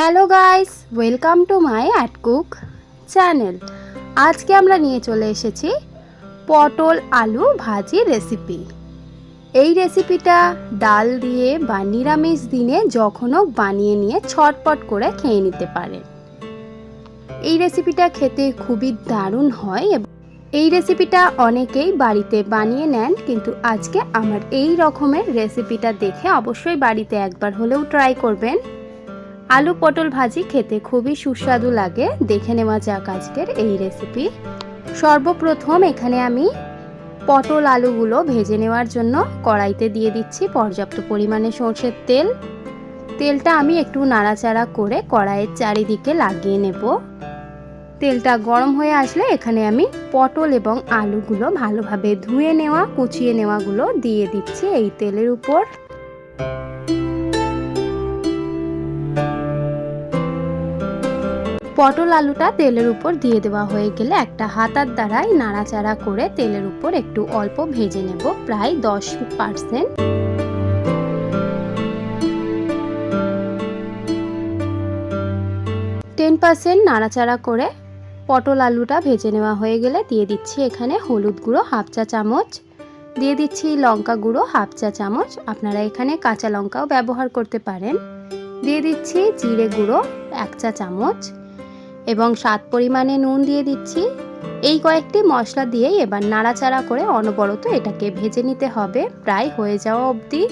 Hello guys, welcome to my at cook channel. আজকে আমরা নিয়ে চলে এসেছি পটল আলু ভাজি রেসিপি এই রেসিপিটা ডাল দিয়ে বা নিরামিষ দিনে যখনও বানিয়ে নিয়ে ছটপট করে খেয়ে নিতে পারেন। এই রেসিপিটা খেতে খুবই দারুণ হয় এবং এই রেসিপিটা অনেকেই বাড়িতে বানিয়ে নেন, কিন্তু আজকে আমার এই রকমের রেসিপিটা দেখে অবশ্যই বাড়িতে একবার হলেও ট্রাই করবেন। আলু পটল ভাজি খেতে খুবই সুস্বাদু লাগে। দেখে নেওয়া যাক আজকের এই রেসিপি সর্বপ্রথম এখানে আমি পটল আলুগুলো ভেজে নেওয়ার জন্য কড়াইতে দিয়ে দিচ্ছি পর্যাপ্ত পরিমাণে সর্ষের তেল। তেলটা আমি একটু নাড়াচাড়া করে কড়াইয়ের চারিদিকে লাগিয়ে নেব। তেলটা গরম হয়ে আসলে এখানে আমি পটল এবং আলুগুলো ভালোভাবে ধুয়ে নেওয়া, কুচিয়ে নেওয়াগুলো দিয়ে দিচ্ছি এই তেলের উপর। পটল আলুটা তেলের উপর দিয়ে দেওয়া হয়ে গেলে একটা হাতার দ্বারাই নাড়াচাড়া করে তেলের উপর একটু অল্প ভেজে নেব, প্রায় দশ পার্সেন্ট। টেন পার্সেন্ট নাড়াচাড়া করে পটল আলুটা ভেজে নেওয়া হয়ে গেলে দিয়ে দিচ্ছি এখানে হলুদ গুঁড়ো হাফ চা চামচ। দিয়ে দিচ্ছি লঙ্কা গুঁড়ো হাফ চা চামচ। আপনারা এখানে কাঁচা লঙ্কাও ব্যবহার করতে পারেন। দিয়ে দিচ্ছি জিরে গুঁড়ো এক চা চামচ। এবং স্বাদ পরিমাণে নুন দিয়ে দিচ্ছি। এই কয়েকটি মশলা দিয়েই এবার নাড়াচাড়া করে অনবরত এটাকে ভেজে নিতে হবে। প্রায় হয়ে যাওয়া অবধি।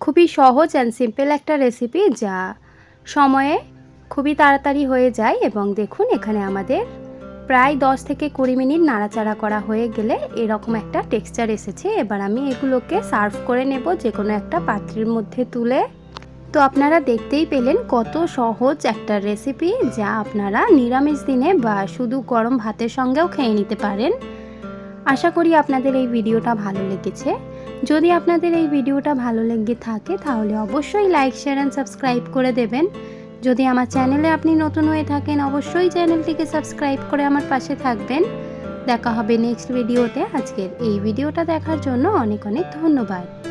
খুবই সহজ অ্যান্ড সিম্পল একটা রেসিপি যা সময়ে খুবই তাড়াতাড়ি হয়ে যায় এবং দেখুন এখানে আমাদের প্রায় দশ থেকে কুড়ি মিনিট নাড়াচাড়া করা হয়ে গেলে এরকম একটা টেক্সচার এসেছে। এবার আমি এগুলোকে সার্ভ করে নেব যে কোনো একটা পাত্রের মধ্যে তুলে। তো আপনারা দেখতেই পেলেন কত সহজ একটা রেসিপি যা আপনারা নিরামিষ দিনে বা শুধু গরম ভাতের সঙ্গেও খেয়ে নিতে পারেন। আশা করি আপনাদের এই ভিডিওটা ভালো লেগেছে। যদি আপনাদের এই ভিডিওটা ভালো লেগে থাকে তাহলে অবশ্যই লাইক, শেয়ার অ্যান্ড সাবস্ক্রাইব করে দেবেন। যদি আমার চ্যানেলে আপনি নতুন হয়ে থাকেন, অবশ্যই চ্যানেলটিকে সাবস্ক্রাইব করে আমার পাশে থাকবেন। দেখা হবে নেক্সট ভিডিওতে। আজকের এই ভিডিওটা দেখার জন্য অনেক অনেক ধন্যবাদ।